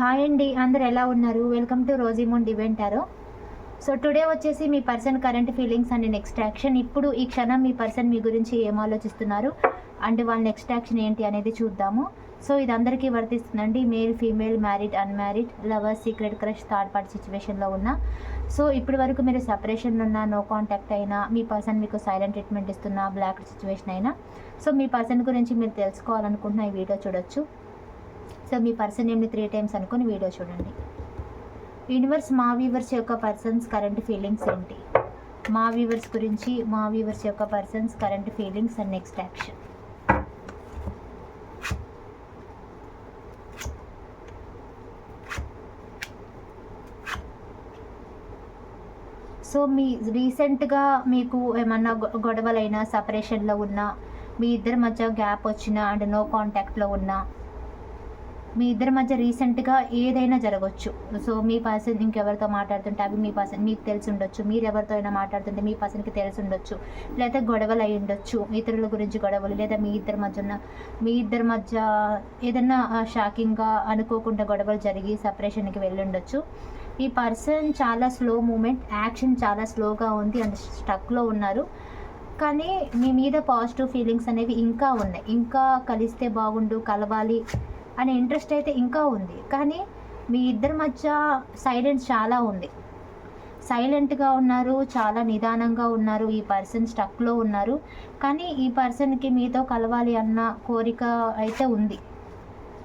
Hi అండి అందరు ఎలా ఉన్నారు? వెల్కమ్ టు రోజీమోన్ డివెంటారో సో టుడే వచ్చేసి మీ person current feelings and next action ఇప్పుడు ఈ క్షణం మీ పర్సన్ మీ గురించి ఏం ఆలోచిస్తున్నారు? అండ్ వాళ్ళ నెక్స్ట్ యాక్షన్ ఏంటి అనేది చూద్దాము. సో ఇది అందరికీ వర్తిస్తుందండి. Male female married unmarried lover secret crush third party సిచ్యువేషన్లో ఉన్న. సో ఇప్పటి వరకు మీరు సపరేషన్లో ఉన్న నో కాంటాక్ట్ అయినా మీ పర్సన్ మీకు సైలెంట్ ట్రీట్మెంట్ ఇస్తున్న బ్లాక్ సిచ్యువేషన్ అయినా. సో మీ పర్సన్ గురించి మీరు తెలుసుకోవాలనుకుంటున్న ఈ వీడియో చూడొచ్చు. సో మీ పర్సన్ నేమ్ని త్రీ టైమ్స్ అనుకుని వీడియో చూడండి. యూనివర్స్ మా వీవర్స్ యొక్క పర్సన్స్ కరెంట్ ఫీలింగ్స్ ఏంటి? మా వీవర్స్ గురించి మా వీవర్స్ యొక్క persons current feelings and next action so మీ రీసెంట్గా మీకు ఏమన్నా గొ- గొడవలైనా సపరేషన్లో ఉన్నా మీ ఇద్దరి మధ్య గ్యాప్ వచ్చినా అండ్ నో కాంటాక్ట్లో ఉన్నా మీ ఇద్దరి మధ్య రీసెంట్గా ఏదైనా జరగవచ్చు సో మీ పర్సన్ ఇంకెవరితో మాట్లాడుతుంటే అవి మీ పర్సన్ మీకు తెలిసి ఉండొచ్చు. మీరు ఎవరితో అయినా మాట్లాడుతుంటే మీ పర్సన్కి తెలిసి ఉండొచ్చు. లేదా గొడవలు అయి ఉండొచ్చు. ఇతరుల గురించి గొడవలు లేదా మీ ఇద్దరి మధ్య ఉన్న మీ ఇద్దరి మధ్య ఏదన్నా షాకింగ్గా అనుకోకుండా గొడవలు జరిగి సపరేషన్కి వెళ్ళి ఉండొచ్చు. ఈ పర్సన్ చాలా స్లో మూమెంట్ యాక్షన్ చాలా స్లోగా ఉంది అండ్ స్టక్లో ఉన్నారు. కానీ మీ మీద పాజిటివ్ ఫీలింగ్స్ అనేవి ఇంకా ఉన్నాయి. ఇంకా కలిస్తే బాగుండు కలవాలి అనే ఇంట్రెస్ట్ అయితే ఇంకా ఉంది. కానీ మీ ఇద్దరి మధ్య సైలెన్స్ చాలా ఉంది. సైలెంట్గా ఉన్నారు చాలా నిదానంగా ఉన్నారు ఈ పర్సన్ స్టక్లో ఉన్నారు. కానీ ఈ పర్సన్కి మీతో కలవాలి అన్న కోరిక అయితే ఉంది.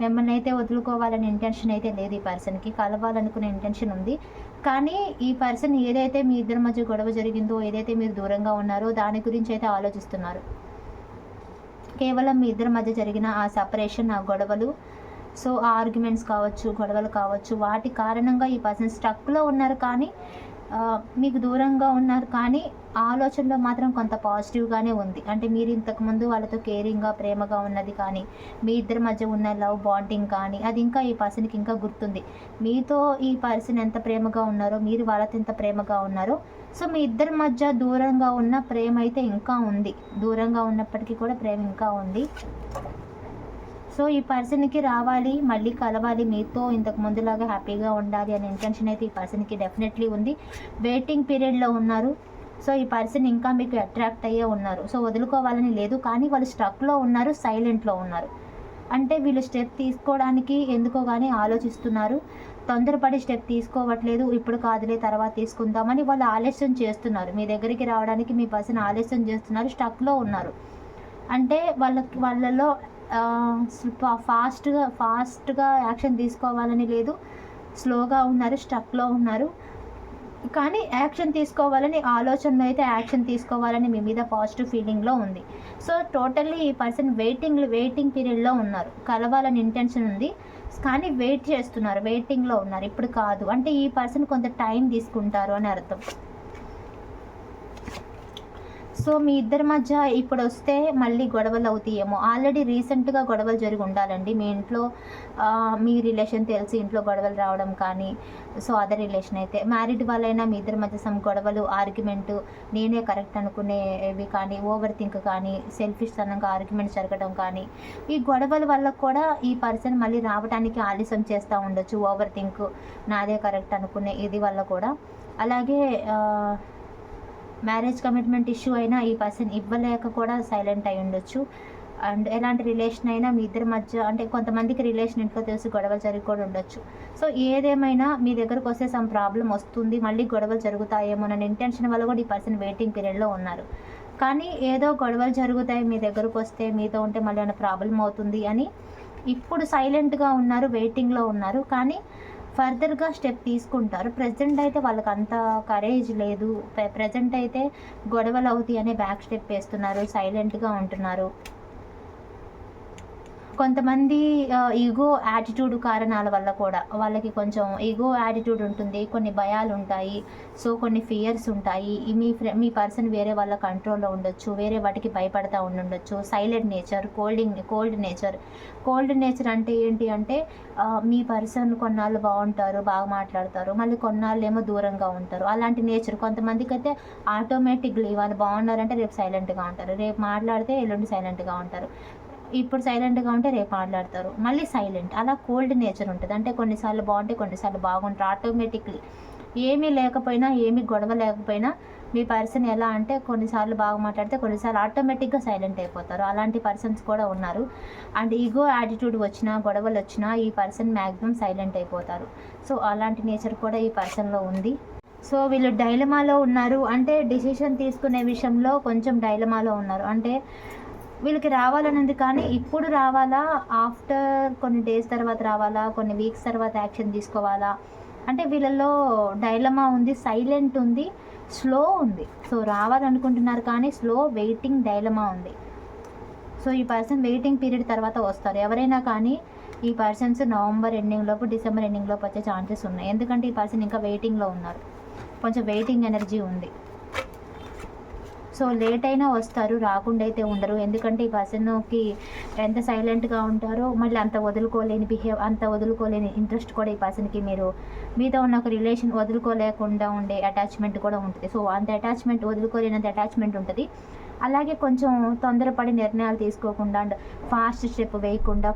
మిమ్మల్ని అయితే వదులుకోవాలనే ఇంటెన్షన్ అయితే లేదు ఈ పర్సన్కి. కలవాలనుకునే ఇంటెన్షన్ ఉంది. కానీ ఈ పర్సన్ ఏదైతే మీ ఇద్దరి మధ్య గొడవ జరిగిందో ఏదైతే మీరు దూరంగా ఉన్నారో దాని గురించి అయితే ఆలోచిస్తున్నారు. కేవలం మీ ఇద్దరి మధ్య జరిగిన ఆ సపరేషన్ ఆ గొడవలు సో ఆ ఆర్గ్యుమెంట్స్ కావచ్చు గొడవలు కావచ్చు వాటి కారణంగా ఈ పర్సన్ స్టక్లో ఉన్నారు కానీ మీకు దూరంగా ఉన్నారు కానీ ఆలోచనలో మాత్రం కొంత పాజిటివ్గానే ఉంది. అంటే మీరు ఇంతకుముందు వాళ్ళతో కేరింగ్గా ప్రేమగా ఉన్నది కానీ మీ ఇద్దరి మధ్య ఉన్న లవ్ బాండింగ్ కానీ అది ఇంకా ఈ పర్సన్కి ఇంకా గుర్తుంది. మీతో ఈ పర్సన్ ఎంత ప్రేమగా ఉన్నారో మీరు వాళ్ళతో ఎంత ప్రేమగా ఉన్నారో సో మీ ఇద్దరి మధ్య దూరంగా ఉన్న ప్రేమ అయితే ఇంకా ఉంది. దూరంగా ఉన్నప్పటికీ కూడా ప్రేమ ఇంకా ఉంది. సో ఈ పర్సన్కి రావాలి మళ్ళీ కలవాలి మీతో ఇంతకు ముందులాగా హ్యాపీగా ఉండాలి అనే ఇంటెన్షన్ అయితే ఈ పర్సన్కి డెఫినెట్లీ ఉంది. వెయిటింగ్ పీరియడ్లో ఉన్నారు. సో ఈ పర్సన్ ఇంకా మీకు అట్రాక్ట్ అయ్యే ఉన్నారు. సో వదులుకోవాలని లేదు కానీ వాళ్ళు స్ట్రక్లో ఉన్నారు సైలెంట్లో ఉన్నారు. అంటే వీళ్ళు స్టెప్ తీసుకోవడానికి ఎందుకో కానీ ఆలోచిస్తున్నారు. తొందరపడి స్టెప్ తీసుకోవట్లేదు ఇప్పుడు కాదులే తర్వాత తీసుకుందామని వాళ్ళు ఆలస్యం చేస్తున్నారు. మీ దగ్గరికి రావడానికి మీ పర్సన్ ఆలస్యం చేస్తున్నారు స్టక్లో ఉన్నారు. అంటే వాళ్ళకి వాళ్ళలో ఫాస్ట్గా ఫాస్ట్గా యాక్షన్ తీసుకోవాలని లేదు. స్లోగా ఉన్నారు స్టక్లో ఉన్నారు. కానీ యాక్షన్ తీసుకోవాలని ఆలోచనలో అయితే యాక్షన్ తీసుకోవాలని మీ మీద పాజిటివ్ ఫీలింగ్లో ఉంది. సో టోటల్లీ ఈ పర్సన్ వెయిటింగ్ వెయిటింగ్ పీరియడ్లో ఉన్నారు. కలవాలని ఇంటెన్షన్ ఉంది. కానీ వెయిట్ చేస్తున్నారు వెయిటింగ్లో ఉన్నారు. ఇప్పుడు కాదు. అంటే ఈ పర్సన్ కొంత టైం తీసుకుంటారు అని అర్థం. సో మీ ఇద్దరి మధ్య ఇప్పుడు వస్తే మళ్ళీ గొడవలు అవుతాయేమో. ఆల్రెడీ రీసెంట్గా గొడవలు జరిగి ఉండాలండి. మీ ఇంట్లో మీ రిలేషన్ తెలిసి ఇంట్లో గొడవలు రావడం కానీ సో అదర్ రిలేషన్ అయితే. మ్యారీడ్ వాళ్ళైనా మీ ఇద్దరి మధ్య సమ్ గొడవలు ఆర్గ్యుమెంట్ నేనే కరెక్ట్ అనుకునేవి కానీ ఓవర్ థింక్ కానీ సెల్ఫిష్ తనంగా ఆర్గ్యుమెంట్ జరగడం కానీ ఈ గొడవల వల్ల కూడా ఈ పర్సన్ మళ్ళీ రావడానికి ఆలస్యం చేస్తూ ఉండొచ్చు. ఓవర్ థింక్ నాదే కరెక్ట్ అనుకునే ఇది వల్ల కూడా. అలాగే మ్యారేజ్ కమిట్మెంట్ ఇష్యూ అయినా ఈ పర్సన్ ఇవ్వలేక కూడా సైలెంట్ అయి ఉండొచ్చు. అండ్ ఎలాంటి రిలేషన్ అయినా మీ ఇద్దరి మధ్య అంటే కొంతమందికి రిలేషన్ ఇంట్లో తెలిసి గొడవలు జరిగి కూడా ఉండొచ్చు. సో ఏదేమైనా మీ దగ్గరకు వస్తే సమ్ ప్రాబ్లం వస్తుంది మళ్ళీ గొడవలు జరుగుతాయేమో అనే ఇంటెన్షన్ వల్ల కూడా ఈ పర్సన్ వెయిటింగ్ పీరియడ్లో ఉన్నారు. కానీ ఏదో గొడవలు జరుగుతాయి మీ దగ్గరకు వస్తే మీతో ఉంటే మళ్ళీ ఏమైనా ప్రాబ్లం అవుతుంది అని ఇప్పుడు సైలెంట్గా ఉన్నారు వెయిటింగ్లో ఉన్నారు. కానీ ఫర్దర్గా స్టెప్ తీసుకుంటారు. ప్రజెంట్ అయితే వాళ్ళకి అంత కరేజ్ లేదు. ప్రజెంట్ అయితే గొడవలు అవుతాయి అనే బ్యాక్ స్టెప్ వేస్తున్నారు. సైలెంట్గా ఉంటున్నారు. కొంతమంది ఈగో యాటిట్యూడ్ కారణాల వల్ల కూడా వాళ్ళకి కొంచెం ఈగో యాటిట్యూడ్ ఉంటుంది కొన్ని భయాలు ఉంటాయి సో కొన్ని ఫియర్స్ ఉంటాయి. మీ మీ పర్సన్ వేరే వాళ్ళ కంట్రోల్లో ఉండొచ్చు వేరే వాటికి భయపడతా ఉండొచ్చు. Silent nature colding cold nature cold nature అంటే ఏంటి అంటే మీ పర్సన్ కొన్నాళ్ళు బాగుంటారు బాగా మాట్లాడతారు మళ్ళీ కొన్నాళ్ళు ఏమో దూరంగా ఉంటారు. అలాంటి నేచర్ కొంతమందికి అయితే ఆటోమేటిక్లీ వాళ్ళు బాగున్నారంటే రేపు సైలెంట్గా ఉంటారు. రేపు మాట్లాడితే ఎల్లుండి సైలెంట్గా ఉంటారు. ఇప్పుడు సైలెంట్గా ఉంటే రేపు మాట్లాడతారు. మళ్ళీ సైలెంట్. అలా కోల్డ్ నేచర్ ఉంటుంది. అంటే కొన్నిసార్లు బాగుంటే కొన్నిసార్లు బాగుంటారు ఆటోమేటిక్లీ ఏమీ లేకపోయినా ఏమీ గొడవ లేకపోయినా మీ పర్సన్ ఎలా అంటే కొన్నిసార్లు బాగా మాట్లాడితే కొన్నిసార్లు ఆటోమేటిక్గా సైలెంట్ అయిపోతారు. అలాంటి పర్సన్స్ కూడా ఉన్నారు. అండ్ ఈగో యాటిట్యూడ్ వచ్చినా గొడవలు వచ్చినా ఈ పర్సన్ మ్యాక్సిమం సైలెంట్ అయిపోతారు. సో అలాంటి నేచర్ కూడా ఈ పర్సన్లో ఉంది. సో వీళ్ళు డైలమాలో ఉన్నారు. అంటే డిసిషన్ తీసుకునే విషయంలో కొంచెం డైలమాలో ఉన్నారు. అంటే వీళ్ళకి రావాలనుంది కానీ ఇప్పుడు రావాలా? ఆఫ్టర్ కొన్ని డేస్ తర్వాత రావాలా? కొన్ని వీక్స్ తర్వాత యాక్షన్ తీసుకోవాలా? అంటే వీళ్ళల్లో డైలమా ఉంది సైలెంట్ ఉంది స్లో ఉంది. సో రావాలనుకుంటున్నారు కానీ స్లో వెయిటింగ్ డైలమా ఉంది. సో ఈ పర్సన్ వెయిటింగ్ పీరియడ్ తర్వాత వస్తారు. ఎవరైనా కానీ ఈ పర్సన్స్ నవంబర్ ఎండింగ్ లోపు డిసెంబర్ ఎండింగ్ లోపు వచ్చే ఛాన్సెస్ ఉన్నాయి. ఎందుకంటే ఈ పర్సన్ ఇంకా వెయిటింగ్లో ఉన్నారు. కొంచెం వెయిటింగ్ ఎనర్జీ ఉంది. సో లేట్ అయినా వస్తారు రాకుండా అయితే ఉండరు. ఎందుకంటే ఈ పర్సన్కి ఎంత సైలెంట్గా ఉంటారో మళ్ళీ అంత వదులుకోలేని బిహేవ్ అంత వదులుకోలేని ఇంట్రెస్ట్ కూడా ఈ పర్సన్కి మీరు మీతో ఉన్న ఒక రిలేషన్ వదులుకోలేకుండా ఉండే అటాచ్మెంట్ కూడా ఉంటుంది. సో అంత అటాచ్మెంట్ వదులుకోలేనంత అటాచ్మెంట్ ఉంటుంది. అలాగే కొంచెం తొందరపడి నిర్ణయాలు తీసుకోకుండా అండ్ ఫాస్ట్ స్టెప్ వేయకుండా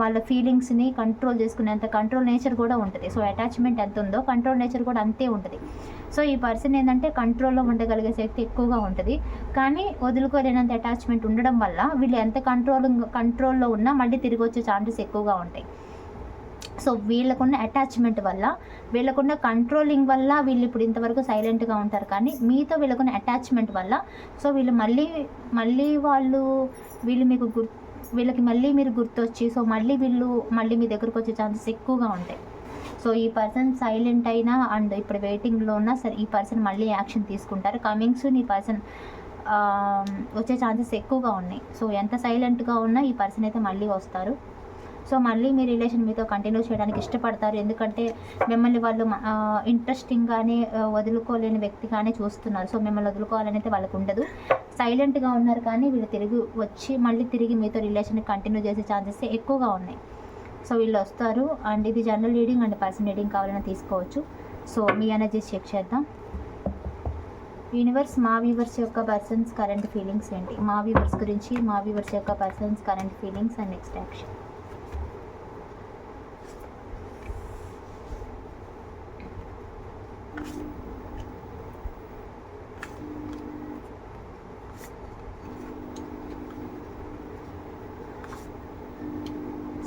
వాళ్ళ ఫీలింగ్స్ని కంట్రోల్ చేసుకునేంత కంట్రోల్ నేచర్ కూడా ఉంటుంది. సో అటాచ్మెంట్ ఎంత ఉందో కంట్రోల్ నేచర్ కూడా అంతే ఉంటుంది. సో ఈ పర్సన్ ఏంటంటే కంట్రోల్లో ఉండగలిగే శక్తి ఎక్కువగా ఉంటుంది. కానీ వదులుకోలేనంత అటాచ్మెంట్ ఉండడం వల్ల వీళ్ళు ఎంత కంట్రోల్ కంట్రోల్లో ఉన్నా మళ్ళీ తిరిగి వచ్చే ఛాన్సెస్ ఎక్కువగా ఉంటాయి. సో వీళ్ళకున్న అటాచ్మెంట్ వల్ల వీళ్ళకున్న కంట్రోలింగ్ వల్ల వీళ్ళు ఇప్పుడు ఇంతవరకు సైలెంట్గా ఉంటారు. కానీ మీతో వీళ్ళకున్న అటాచ్మెంట్ వల్ల సో వీళ్ళు మళ్ళీ మళ్ళీ వాళ్ళు వీళ్ళు మీకు గుర్తు వీళ్ళకి మళ్ళీ మీరు గుర్తొచ్చి సో మళ్ళీ వీళ్ళు మళ్ళీ మీ దగ్గరకు వచ్చే ఛాన్సెస్ ఎక్కువగా ఉంటాయి. సో ఈ పర్సన్ సైలెంట్ అయినా అండ్ ఇప్పుడు వెయిటింగ్లో ఉన్నా సరే ఈ పర్సన్ మళ్ళీ యాక్షన్ తీసుకుంటారు. కమింగ్ సూన్ ఈ పర్సన్ వచ్చే ఛాన్సెస్ ఎక్కువగా ఉన్నాయి. సో ఎంత సైలెంట్గా ఉన్నా ఈ పర్సన్ అయితే మళ్ళీ వస్తారు. సో మళ్ళీ మీ రిలేషన్ మీతో కంటిన్యూ చేయడానికి ఇష్టపడతారు. ఎందుకంటే మిమ్మల్ని వాళ్ళు ఇంట్రెస్టింగ్గానే వదులుకోలేని వ్యక్తిగానే చూస్తున్నారు. సో మిమ్మల్ని వదులుకోవాలని అయితే వాళ్ళకు ఉండదు. సైలెంట్గా ఉన్నారు కానీ వీళ్ళు తిరిగి వచ్చి మళ్ళీ తిరిగి మీతో రిలేషన్ కంటిన్యూ చేసే ఛాన్సెస్ ఎక్కువగా ఉన్నాయి. సో వీళ్ళు వస్తారు అండ్ ఇది general reading and person reading కావాలని తీసుకోవచ్చు. సో మీ ఎనర్జీస్ చెక్ చేద్దాం. యూనివర్స్ మా వ్యూవర్స్ యొక్క పర్సన్స్ కరెంట్ ఫీలింగ్స్ ఏంటి? మా వ్యూవర్స్ గురించి మా వ్యూవర్స్ యొక్క persons current feelings and next action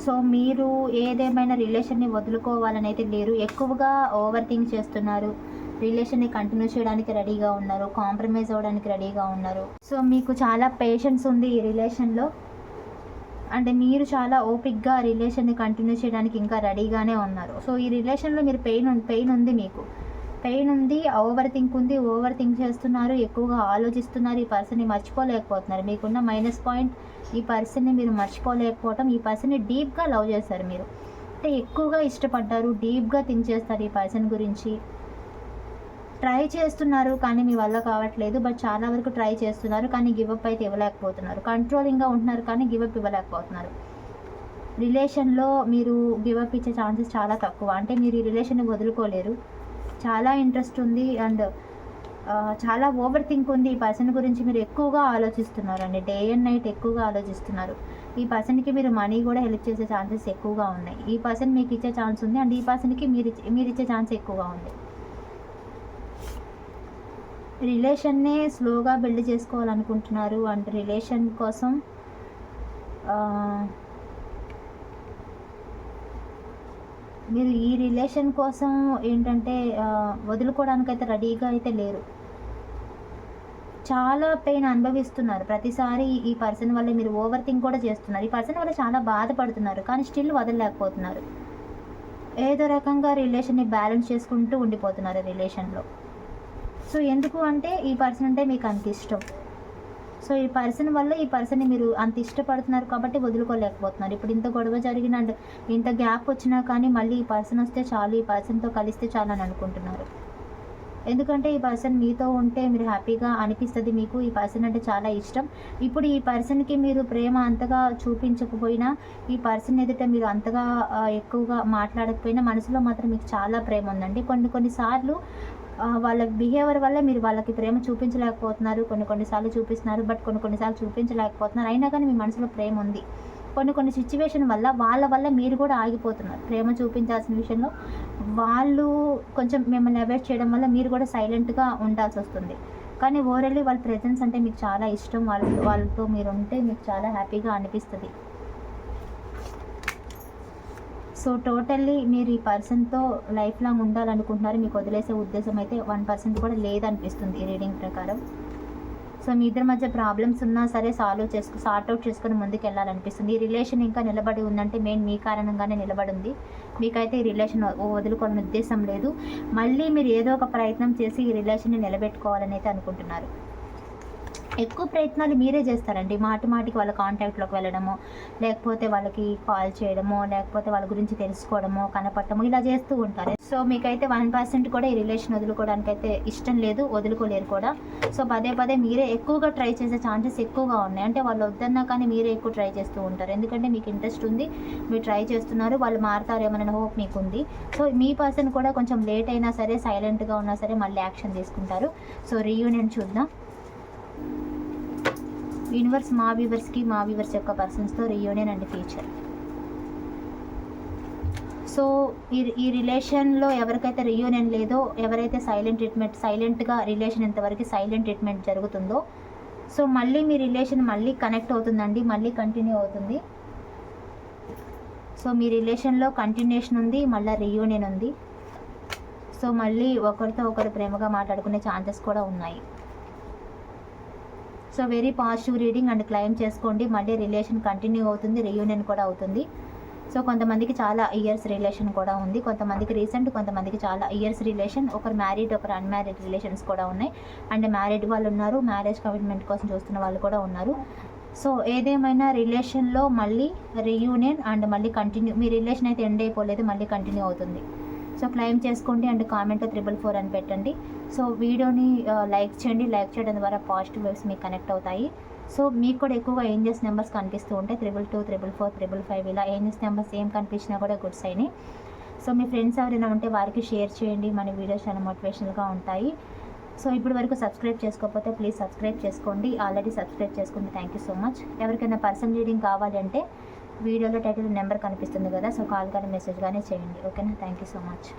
so మీరు ఏదేమైనా రిలేషన్ని వదులుకోవాలని అయితే లేరు. ఎక్కువగా ఓవర్ థింక్ చేస్తున్నారు. రిలేషన్ని కంటిన్యూ చేయడానికి రెడీగా ఉన్నారు. కాంప్రమైజ్ అవ్వడానికి రెడీగా ఉన్నారు. సో మీకు చాలా పేషెన్స్ ఉంది ఈ రిలేషన్లో. అంటే మీరు చాలా ఓపిక్గా రిలేషన్ని కంటిన్యూ చేయడానికి ఇంకా రెడీగానే ఉన్నారు. సో ఈ రిలేషన్లో మీరు పెయిన్ పెయిన్ ఉంది మీకు. పెయిన్ ఉంది ఓవర్ థింక్ ఉంది ఓవర్ థింక్ చేస్తున్నారు ఎక్కువగా ఆలోచిస్తున్నారు ఈ పర్సన్ని మర్చిపోలేకపోతున్నారు. మీకున్న మైనస్ పాయింట్ ఈ పర్సన్ని మీరు మర్చిపోలేకపోవటం ఈ పర్సన్ని డీప్గా లవ్ చేస్తారు మీరు. అంటే ఎక్కువగా ఇష్టపడ్డారు డీప్గా థింక్ చేస్తారు ఈ పర్సన్ గురించి. ట్రై చేస్తున్నారు కానీ మీ వల్ల కావట్లేదు బట్ చాలా వరకు ట్రై చేస్తున్నారు కానీ గివప్ అయితే ఇవ్వలేకపోతున్నారు. కంట్రోలింగ్గా ఉంటున్నారు కానీ గివప్ ఇవ్వలేకపోతున్నారు. రిలేషన్లో మీరు గివప్ ఇచ్చే ఛాన్సెస్ చాలా తక్కువ. అంటే మీరు ఈ రిలేషన్ని వదులుకోలేరు. చాలా ఇంట్రెస్ట్ ఉంది అండ్ చాలా ఓవర్ థింక్ ఉంది ఈ పర్సన్ గురించి. మీరు ఎక్కువగా ఆలోచిస్తున్నారు అండి డే అండ్ నైట్ ఎక్కువగా ఆలోచిస్తున్నారు. ఈ పర్సన్కి మీరు మనీ కూడా హెల్ప్ చేసే ఛాన్సెస్ ఎక్కువగా ఉన్నాయి. ఈ పర్సన్ మీకు ఇచ్చే ఛాన్స్ ఉంది అండ్ ఈ పర్సన్కి మీరు మీరు ఇచ్చే ఛాన్స్ ఎక్కువగా ఉంది. రిలేషన్నే స్లోగా బిల్డ్ చేసుకోవాలనుకుంటున్నారు. అండ్ రిలేషన్ కోసం ఆ, మీరు ఈ రిలేషన్ కోసం ఏంటంటే వదులుకోవడానికి వదులుకోవడానికైతే రెడీగా అయితే లేరు. చాలా పెయిన్ అనుభవిస్తున్నారు. ప్రతిసారి ఈ పర్సన్ వల్ల మీరు ఓవర్ థింక్ కూడా చేస్తున్నారు. ఈ పర్సన్ వల్ల చాలా బాధపడుతున్నారు కానీ స్టిల్ వదలలేకపోతున్నారు. ఏదో రకంగా రిలేషన్ని బ్యాలెన్స్ చేసుకుంటూ ఉండిపోతున్నారు రిలేషన్లో సో ఎందుకు అంటే ఈ పర్సన్ అంటే మీకు అంత ఇష్టం. సో ఈ పర్సన్ వల్ల ఈ పర్సన్ని మీరు అంత ఇష్టపడుతున్నారు కాబట్టి వదులుకోలేకపోతున్నారు. ఇప్పుడు ఇంత గొడవ జరిగిన ఇంత గ్యాప్ వచ్చినా కానీ మళ్ళీ ఈ పర్సన్ వస్తే చాలు ఈ పర్సన్తో కలిస్తే చాలు అని అనుకుంటున్నారు. ఎందుకంటే ఈ పర్సన్ మీతో ఉంటే మీరు హ్యాపీగా అనిపిస్తుంది మీకు. ఈ పర్సన్ అంటే చాలా ఇష్టం. ఇప్పుడు ఈ పర్సన్కి మీరు ప్రేమ అంతగా చూపించకపోయినా ఈ పర్సన్ ఎదుట మీరు అంతగా ఎక్కువగా మాట్లాడకపోయినా మనసులో మాత్రం మీకు చాలా ప్రేమ ఉందండి. కొన్ని కొన్నిసార్లు వాళ్ళ బిహేవియర్ వల్ల మీరు వాళ్ళకి ప్రేమ చూపించలేకపోతున్నారు. కొన్ని కొన్నిసార్లు చూపిస్తున్నారు బట్ కొన్ని కొన్నిసార్లు చూపించలేకపోతున్నారు. అయినా కానీ మీ మనసులో ప్రేమ ఉంది. కొన్ని కొన్ని సిచ్యువేషన్ వల్ల వాళ్ళ వల్ల మీరు కూడా ఆగిపోతున్నారు. ప్రేమ చూపించాల్సిన విషయంలో వాళ్ళు కొంచెం మిమ్మల్ని అవాయిడ్ చేయడం వల్ల మీరు కూడా సైలెంట్గా ఉండాల్సి వస్తుంది. కానీ ఓవరాల్లీ వాళ్ళ ప్రెజెన్స్ అంటే మీకు చాలా ఇష్టం. వాళ్ళ వాళ్ళతో మీరు ఉంటే మీకు చాలా హ్యాపీగా అనిపిస్తుంది. సో టోటల్లీ మీరు ఈ పర్సన్తో లైఫ్ లాంగ్ ఉండాలనుకుంటున్నారు మీకు వదిలేసే ఉద్దేశం అయితే వన్ పర్సెంట్ కూడా లేదనిపిస్తుంది రీడింగ్ ప్రకారం. సో మీ ఇద్దరి మధ్య ప్రాబ్లమ్స్ ఉన్నా సరే సాల్వ్ చేసుకు సార్ట్ అవుట్ చేసుకుని ముందుకు వెళ్ళాలనిపిస్తుంది ఈ రిలేషన్ ఇంకా నిలబడి ఉందంటే మెయిన్ మీ కారణంగానే నిలబడి ఉంది మీకైతే ఈ రిలేషన్ వదులుకోవాలని ఉద్దేశం లేదు. మళ్ళీ మీరు ఏదో ఒక ప్రయత్నం చేసి ఈ రిలేషన్ని నిలబెట్టుకోవాలని అయితే అనుకుంటున్నారు. ఎక్కువ ప్రయత్నాలు మీరే చేస్తారండి. మాటి మాటికి వాళ్ళ కాంటాక్ట్లోకి వెళ్ళడము లేకపోతే వాళ్ళకి కాల్ చేయడము లేకపోతే వాళ్ళ గురించి తెలుసుకోవడము కనపడటము ఇలా చేస్తూ ఉంటారు. సో మీకైతే వన్ పర్సెంట్ కూడా ఈ రిలేషన్ వదులుకోవడానికి అయితే ఇష్టం లేదు వదులుకోలేరు కూడా. సో పదే పదే మీరే ఎక్కువగా ట్రై చేసే ఛాన్సెస్ ఎక్కువగా ఉన్నాయి. అంటే వాళ్ళు వద్దన్నా కానీ మీరే ఎక్కువ ట్రై చేస్తూ ఉంటారు. ఎందుకంటే మీకు ఇంట్రెస్ట్ ఉంది మీరు ట్రై చేస్తున్నారు వాళ్ళు మారుతారేమోనని హోప్ మీకు ఉంది సో మీ పర్సన్ కూడా కొంచెం లేట్ అయినా సరే సైలెంట్గా ఉన్నా సరే మళ్ళీ యాక్షన్ తీసుకుంటారు. సో రీయూనియన్ చూద్దాం. యూనివర్స్ మా వ్యూవర్స్కి మా వ్యూవర్స్ యొక్క పర్సన్స్తో రియూనియన్ అండ్ ఫ్యూచర్ సో ఈ ఈ రిలేషన్లో ఎవరికైతే రియూనియన్ లేదో ఎవరైతే సైలెంట్ ట్రీట్మెంట్ సైలెంట్గా రిలేషన్ ఇంతవరకు సైలెంట్ ట్రీట్మెంట్ జరుగుతుందో సో మళ్ళీ మీ రిలేషన్ మళ్ళీ కనెక్ట్ అవుతుందండి మళ్ళీ కంటిన్యూ అవుతుంది. సో మీ రిలేషన్లో కంటిన్యూషన్ ఉంది మళ్ళీ రియూనియన్ ఉంది. సో మళ్ళీ ఒకరితో ఒకరు ప్రేమగా మాట్లాడుకునే ఛాన్సెస్ కూడా ఉన్నాయి. So very positive reading and claim చేసుకోండి. మళ్ళీ రిలేషన్ కంటిన్యూ అవుతుంది రియూనియన్ కూడా అవుతుంది. సో కొంతమందికి చాలా ఇయర్స్ రిలేషన్ కూడా ఉంది. కొంతమందికి రీసెంట్ కొంతమందికి చాలా ఇయర్స్ రిలేషన్. ఒకరు మ్యారీడ్ ఒకరు అన్మ్యారీడ్ రిలేషన్స్ కూడా ఉన్నాయి. అండ్ మ్యారీడ్ వాళ్ళు ఉన్నారు మ్యారేజ్ కమిట్మెంట్ కోసం చూస్తున్న వాళ్ళు కూడా ఉన్నారు. సో ఏదేమైనా రిలేషన్లో మళ్ళీ రియూనియన్ అండ్ మళ్ళీ కంటిన్యూ మీ రిలేషన్ అయితే ఎండ్ అయిపోలేదు మళ్ళీ కంటిన్యూ అవుతుంది. సో క్లైమ్ చేసుకోండి అండ్ కామెంట్లో త్రిబుల్ ఫోర్ అని పెట్టండి. సో వీడియోని లైక్ చేయండి. లైక్ చేయడం ద్వారా పాజిటివ్ వేవ్స్ మీకు కనెక్ట్ అవుతాయి. సో మీకు కూడా ఎక్కువగా ఏంజెస్ నెంబర్స్ కనిపిస్తూ ఉంటాయి? Triple two triple four triple five ఇలా ఏంజెస్ నెంబర్స్ ఏం కనిపించినా కూడా గుడ్స్ అయినాయి సో మీ ఫ్రెండ్స్ ఎవరైనా ఉంటే వారికి షేర్ చేయండి. మన వీడియోస్ చాలా మోటివేషనల్గా ఉంటాయి. సో ఇప్పుడు వరకు సబ్స్క్రైబ్ చేసుకోకపోతే ప్లీజ్ సబ్స్క్రైబ్ చేసుకోండి. ఆల్రెడీ సబ్స్క్రైబ్ చేసుకోండి థ్యాంక్ యూ సో మచ్. ఎవరికైనా పర్సన్ రీడింగ్ కావాలంటే వీడియోలో టైటిల్ నెంబర్ కనిపిస్తుంది కదా సో కాల్ కానీ మెసేజ్ కానీ చేయండి. ఓకేనా? Thank you so much.